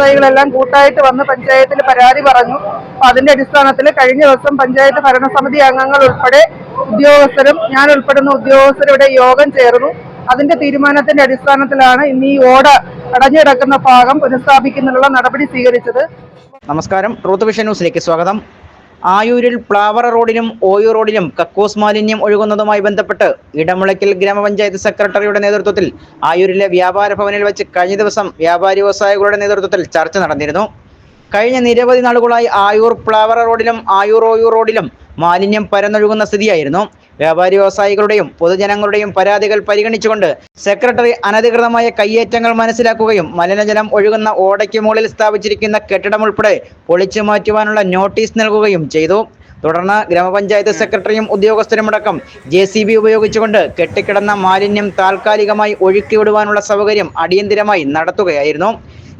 വ്യവസായികളെല്ലാം കൂട്ടായിട്ട് വന്ന് പഞ്ചായത്തിൽ പരാതി പറഞ്ഞു. അതിന്റെ അടിസ്ഥാനത്തിൽ കഴിഞ്ഞ ദിവസം പഞ്ചായത്ത് ഭരണസമിതി അംഗങ്ങൾ ഉൾപ്പെടെ ഉദ്യോഗസ്ഥരും ഞാൻ ഉൾപ്പെടുന്ന ഉദ്യോഗസ്ഥരുടെ യോഗം ചേർന്നു. അതിന്റെ തീരുമാനത്തിന്റെ അടിസ്ഥാനത്തിലാണ് ഇന്ന് ഈ ഓട അടഞ്ഞുകിടക്കുന്ന ഭാഗം പുനഃസ്ഥാപിക്കുന്നതിനുള്ള നടപടി സ്വീകരിച്ചത്. നമസ്കാരം. ട്രൂത്ത് വിഷൻ ന്യൂസിലേക്ക് സ്വാഗതം. ആയൂരിൽ പ്ലാവറ റോഡിനും ഓയൂർ റോഡിനും കക്കൂസ് മാലിന്യം ഒഴുകുന്നതുമായി ബന്ധപ്പെട്ട് ഇടമുളയ്ക്കൽ ഗ്രാമപഞ്ചായത്ത് സെക്രട്ടറിയുടെ നേതൃത്വത്തിൽ ആയൂരിലെ വ്യാപാര ഭവനിൽ വെച്ച് കഴിഞ്ഞ ദിവസം വ്യാപാരി വ്യവസായികളുടെ നേതൃത്വത്തിൽ ചർച്ച നടന്നിരുന്നു. കഴിഞ്ഞ നിരവധി നാളുകളായി ആയൂർ പ്ലാവറ റോഡിലും ആയൂർ ഓയൂർ റോഡിലും മാലിന്യം പരന്നൊഴുകുന്ന സ്ഥിതിയായിരുന്നു. വ്യാപാരി വ്യവസായികളുടെയും പൊതുജനങ്ങളുടെയും പരാതികൾ പരിഗണിച്ചുകൊണ്ട് സെക്രട്ടറി അനധികൃതമായ കയ്യേറ്റങ്ങൾ മനസ്സിലാക്കുകയും മലിനജലം ഒഴുകുന്ന ഓടയ്ക്ക് മുകളിൽ സ്ഥാപിച്ചിരിക്കുന്ന കെട്ടിടം ഉൾപ്പെടെ പൊളിച്ചു മാറ്റുവാനുള്ള നോട്ടീസ് നൽകുകയും ചെയ്തു. തുടർന്ന് ഗ്രാമപഞ്ചായത്ത് സെക്രട്ടറിയും ഉദ്യോഗസ്ഥരുമടക്കം ജെ സി ബി ഉപയോഗിച്ചുകൊണ്ട് കെട്ടിക്കിടന്ന മാലിന്യം താൽക്കാലികമായി ഒഴുക്കിവിടുവാനുള്ള സൗകര്യം അടിയന്തിരമായി നടത്തുകയായിരുന്നു.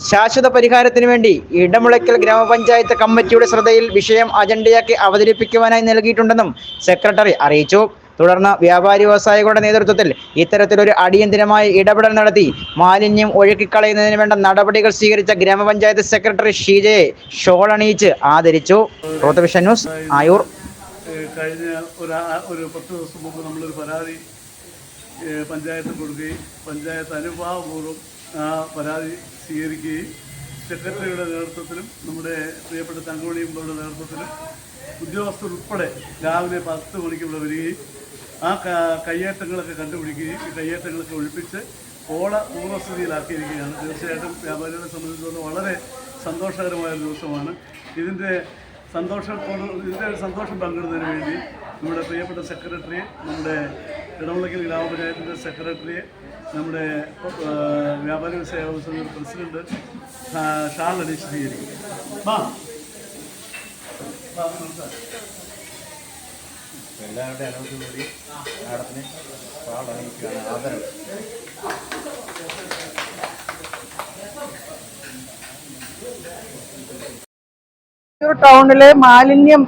ശാശ്വത പരിഹാരത്തിന് വേണ്ടി ഇടമുളയ്ക്കൽ ഗ്രാമപഞ്ചായത്ത് കമ്മിറ്റിയുടെ ശ്രദ്ധയിൽ വിഷയം അജണ്ടയാക്കി അവതരിപ്പിക്കുവാനായി നൽകിയിട്ടുണ്ടെന്നും സെക്രട്ടറി അറിയിച്ചു. തുടർന്ന് വ്യാപാരി വ്യവസായികളുടെ നേതൃത്വത്തിൽ ഇത്തരത്തിലൊരു അടിയന്തിരമായി ഇടപെടൽ നടത്തി മാലിന്യം ഒഴുക്കിക്കളയുന്നതിന് വേണ്ട നടപടികൾ സ്വീകരിച്ച ഗ്രാമപഞ്ചായത്ത് സെക്രട്ടറി ഷീജയെ ഷോൾ അണിയിച്ച് ആദരിച്ചു. റോത്തവിഷൻ ന്യൂസ് ആയൂർ. കഴിഞ്ഞ ഒരു ഒരു പത്ത് ദിവസം മുമ്പ് നമ്മളൊരു പരാതി പഞ്ചായത്ത് കൊടുക്കുകയും പഞ്ചായത്ത് അനുഭാവപൂർവം പരാതി സ്വീകരിക്കുകയും സെക്രട്ടറിയുടെ നേതൃത്വത്തിലും നമ്മുടെ പ്രിയപ്പെട്ട തങ്കമണിയുടെ നേതൃത്വത്തിലും ഉദ്യോഗസ്ഥർ ഉൾപ്പെടെ രാവിലെ പത്ത് മണിക്ക് ഇവിടെ വരികയും ആ കയ്യേറ്റങ്ങളൊക്കെ കണ്ടുപിടിക്കുകയും ഈ കയ്യേറ്റങ്ങളൊക്കെ ഒഴിപ്പിച്ച് ഓള പൂർവസ്ഥിതിയിലാക്കിയിരിക്കുകയാണ്. തീർച്ചയായിട്ടും വ്യാപാരികളെ സംബന്ധിച്ചിടത്തോളം വളരെ സന്തോഷകരമായ ദിവസമാണ്. ഇതിന്റെ സന്തോഷത്തോട് ഇതിന്റെ സന്തോഷം പങ്കിടുന്നതിന് വേണ്ടി നമ്മുടെ പ്രിയപ്പെട്ട സെക്രട്ടറിയെ നമ്മുടെ ഇടവളക്കൽ ഗ്രാമപഞ്ചായത്തിന്റെ സെക്രട്ടറിയെ നമ്മുടെ വ്യാപാര വ്യവസായ വ്യവസായ പ്രസിഡന്റ് ഷാൾ അനീഷ് സ്വീകരിക്കും വാ. വാ, കൂടി എല്ലാവരുടെ മാഡത്തിന് ഷാൾ അണിയിക്കുകയാണ് ആദരം. ടൗണിൽ മാലിന്യം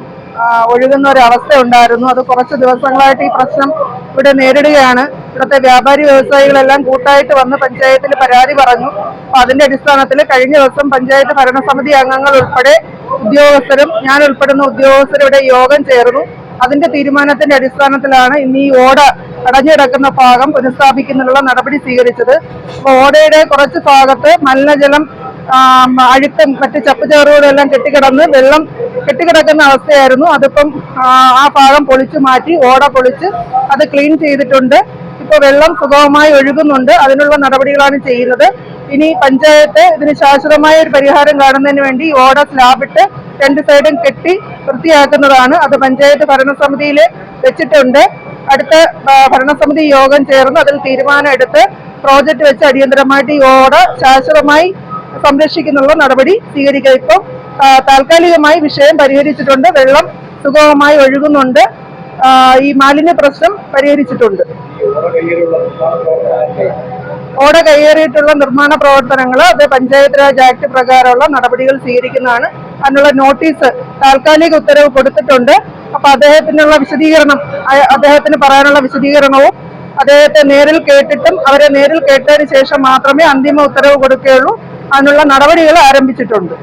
ഒഴുകുന്ന ഒരു അവസ്ഥ ഉണ്ടായിരുന്നു അത് കുറച്ച് ദിവസങ്ങളായിട്ട് ഈ പ്രശ്നം ഇവിടെ നേരിടുകയാണ്. ഇവിടുത്തെ വ്യാപാരി വ്യവസായികളെല്ലാം കൂട്ടായിട്ട് വന്ന് പഞ്ചായത്തിൽ പരാതി പറഞ്ഞു. അതിന്റെ അടിസ്ഥാനത്തിൽ കഴിഞ്ഞ ദിവസം പഞ്ചായത്ത് ഭരണസമിതി അംഗങ്ങൾ ഉൾപ്പെടെ ഉദ്യോഗസ്ഥരും ഞാൻ ഉൾപ്പെടുന്ന ഉദ്യോഗസ്ഥരും ഉദ്യോഗസ്ഥരുടെ യോഗം ചേർന്നു. അതിന്റെ തീരുമാനത്തിന്റെ അടിസ്ഥാനത്തിലാണ് ഇന്ന് ഈ ഓട അടഞ്ഞിടക്കുന്ന ഭാഗം പുനഃസ്ഥാപിക്കുന്നതിനുള്ള നടപടി സ്വീകരിച്ചത്. ഓടയുടെ കുറച്ച് ഭാഗത്ത് മലിനജലം അഴുക്കും മറ്റ് ചപ്പുചാറുകളും എല്ലാം കെട്ടിക്കിടന്ന് വെള്ളം കെട്ടിക്കിടക്കുന്ന അവസ്ഥയായിരുന്നു. അതിപ്പം ആ, ഭാഗം പൊളിച്ചു മാറ്റി ഓട പൊളിച്ച് അത് ക്ലീൻ ചെയ്തിട്ടുണ്ട്. ഇപ്പോൾ വെള്ളം സുഗമമായി ഒഴുകുന്നുണ്ട്. അതിനുള്ള നടപടികളാണ് ചെയ്യുന്നത്. ഇനി പഞ്ചായത്ത് ഇതിന് ശാശ്വതമായ ഒരു പരിഹാരം കാണുന്നതിന് വേണ്ടി ഓട സ്ലാബിട്ട് രണ്ട് സൈഡും കെട്ടി വൃത്തിയാക്കുന്നതാണ്. അത് പഞ്ചായത്ത് ഭരണസമിതിയിൽ വെച്ചിട്ടുണ്ട്. അടുത്ത ഭരണസമിതി യോഗം ചേർന്ന് അതിൽ തീരുമാനം എടുത്ത് പ്രോജക്റ്റ് വെച്ച് അടിയന്തരമായിട്ട് ഈ ഓട ശാശ്വതമായി സംരക്ഷിക്കുന്നുള്ള നടപടി സ്വീകരിക്കുക ഇപ്പം താൽക്കാലികമായി വിഷയം പരിഹരിച്ചിട്ടുണ്ട്. വെള്ളം സുഗമമായി ഒഴുകുന്നുണ്ട്. ഈ മാലിന്യ പ്രശ്നം പരിഹരിച്ചിട്ടുണ്ട്. ഓട കയ്യേറിയിട്ടുള്ള നിർമ്മാണ പ്രവർത്തനങ്ങൾ അത് പഞ്ചായത്ത് രാജ് ആക്ട് പ്രകാരമുള്ള നടപടികൾ സ്വീകരിക്കുന്നതാണ്. അതിനുള്ള നോട്ടീസ് താൽക്കാലിക ഉത്തരവ് കൊടുത്തിട്ടുണ്ട്. അപ്പൊ അദ്ദേഹത്തിനുള്ള വിശദീകരണം അദ്ദേഹത്തിന് പറയാനുള്ള വിശദീകരണവും അദ്ദേഹത്തെ നേരിൽ കേട്ടിട്ടും അവരെ നേരിൽ കേട്ടതിന് ശേഷം മാത്രമേ അന്തിമ ഉത്തരവ് കൊടുക്കുകയുള്ളൂ. അതിനുള്ള നടപടികൾ ആരംഭിച്ചിട്ടുണ്ട്.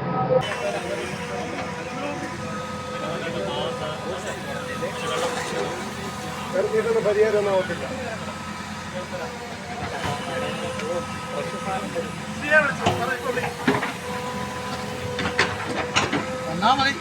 വന്നാ മതി.